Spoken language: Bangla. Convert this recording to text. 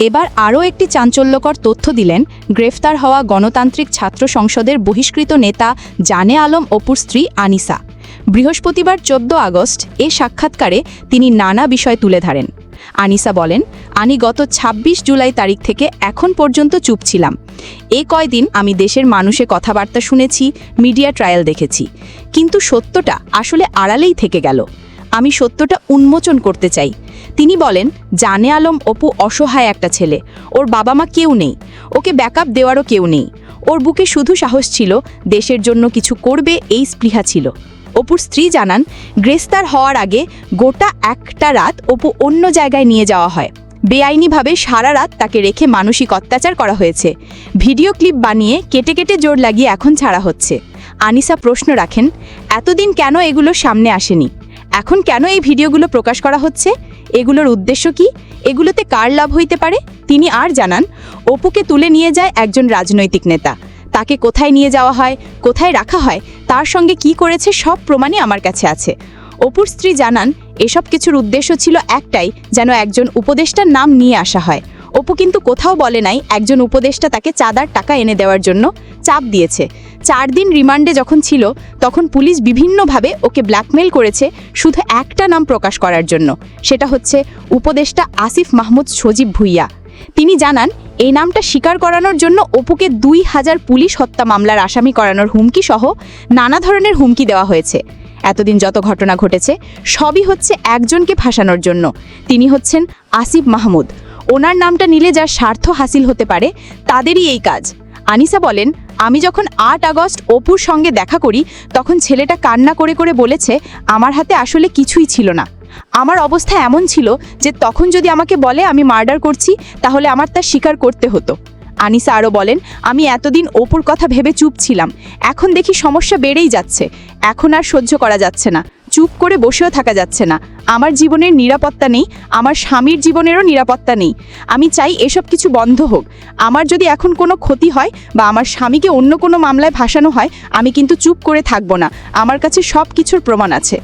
এবার আরও একটি চাঞ্চল্যকর তথ্য দিলেন গ্রেফতার হওয়া গণতান্ত্রিক ছাত্র সংসদের বহিষ্কৃত নেতা জানে আলম অপুর স্ত্রী আনিসা। বৃহস্পতিবার চোদ্দ আগস্ট এ সাক্ষাৎকারে তিনি নানা বিষয় তুলে ধরেন। আনিসা বলেন, আমি গত ২৬ জুলাই তারিখ থেকে এখন পর্যন্ত চুপ ছিলাম। এ কয়দিন আমি দেশের মানুষে কথাবার্তা শুনেছি, মিডিয়া ট্রায়াল দেখেছি। কিন্তু সত্যটা আসলে আড়ালেই থেকে গেল। আমি সত্যটা উন্মোচন করতে চাই। তিনি বলেন, জানে আলম অপু অসহায় একটা ছেলে। ওর বাবা মা কেউ নেই। ওকে ব্যাকআপ দেওয়ারও কেউ নেই। ওর বুকে শুধু সাহস ছিল, দেশের জন্য কিছু করবে এই স্পৃহা ছিল। অপুর স্ত্রী জানান গ্রেস্তার হওয়ার আগে গোটা একটা রাত অপু অন্য জায়গায় নিয়ে যাওয়া হয়। বেআইনিভাবে সারা রাত তাকে রেখে মানসিক অত্যাচার করা হয়েছে। ভিডিও ক্লিপ বানিয়ে কেটে কেটে জোর লাগিয়ে এখন ছাড়া হচ্ছে। আনিসা প্রশ্ন রাখেন, এতদিন কেন এগুলো সামনে আসেনি? এখন কেন এই ভিডিওগুলো প্রকাশ করা হচ্ছে? এগুলোর উদ্দেশ্য কি? এগুলোতে কার লাভ হইতে পারে? তিনি আর জানান, অপুকে তুলে নিয়ে যায় একজন রাজনৈতিক নেতা। তাকে কোথায় নিয়ে যাওয়া হয়, কোথায় রাখা হয়, তার সঙ্গে কি করেছে সব প্রমাণই আমার কাছে আছে। অপুর স্ত্রী জানান, এসব কিছুর উদ্দেশ্য ছিল একটাই, যেন একজন উপদেষ্টার নাম নিয়ে আসা হয়। অপু কিন্তু কোথাও বলে নাই একজন উপদেষ্টা তাকে চাঁদার টাকা এনে দেওয়ার জন্য চাপ দিয়েছে। চার দিন রিমান্ডে যখন ছিল, তখন পুলিশ বিভিন্নভাবে ওকে ব্ল্যাকমেল করেছে শুধু একটা নাম প্রকাশ করার জন্য। সেটা হচ্ছে উপদেষ্টা আসিফ মাহমুদ সজীব ভুইয়া। তিনি জানান, এই নামটা স্বীকার করানোর জন্য অপুকে দুই হাজার পুলিশ হত্যা মামলার আসামি করানোর হুমকি সহ নানা ধরনের হুমকি দেওয়া হয়েছে। এতদিন যত ঘটনা ঘটেছে, সবই হচ্ছে একজনকে ফাঁসানোর জন্য। তিনি হচ্ছেন আসিফ মাহমুদ। ওনার নামটা নিলে যার স্বার্থ হাসিল হতে পারে, তাদেরই এই কাজ। আনিসা বলেন, আমি যখন আট আগস্ট অপুর সঙ্গে দেখা করি, তখন ছেলেটা কান্না করে করে বলেছে, আমার হাতে আসলে কিছুই ছিল না। আমার অবস্থা এমন ছিল যে তখন যদি আমাকে বলে আমি মার্ডার করছি, তাহলে আমার তা স্বীকার করতে হতো। আনিসা আরও বলেন, আমি এতদিন অপুর কথা ভেবে চুপ ছিলাম। এখন দেখি সমস্যা বেড়েই যাচ্ছে। এখন আর সহ্য করা যাচ্ছে না। চুপ করে বসেও থাকা যাচ্ছে না। আমার জীবনের নিরাপত্তা নেই, আমার স্বামীর জীবনেরও নিরাপত্তা নেই। আমি চাই এসব কিছু বন্ধ হোক। আমার যদি এখন কোনো ক্ষতি হয় বা আমার স্বামীকে অন্য কোনো মামলায় ভাসানো হয়, আমি কিন্তু চুপ করে থাকব না। আমার কাছে সব কিছুর প্রমাণ আছে।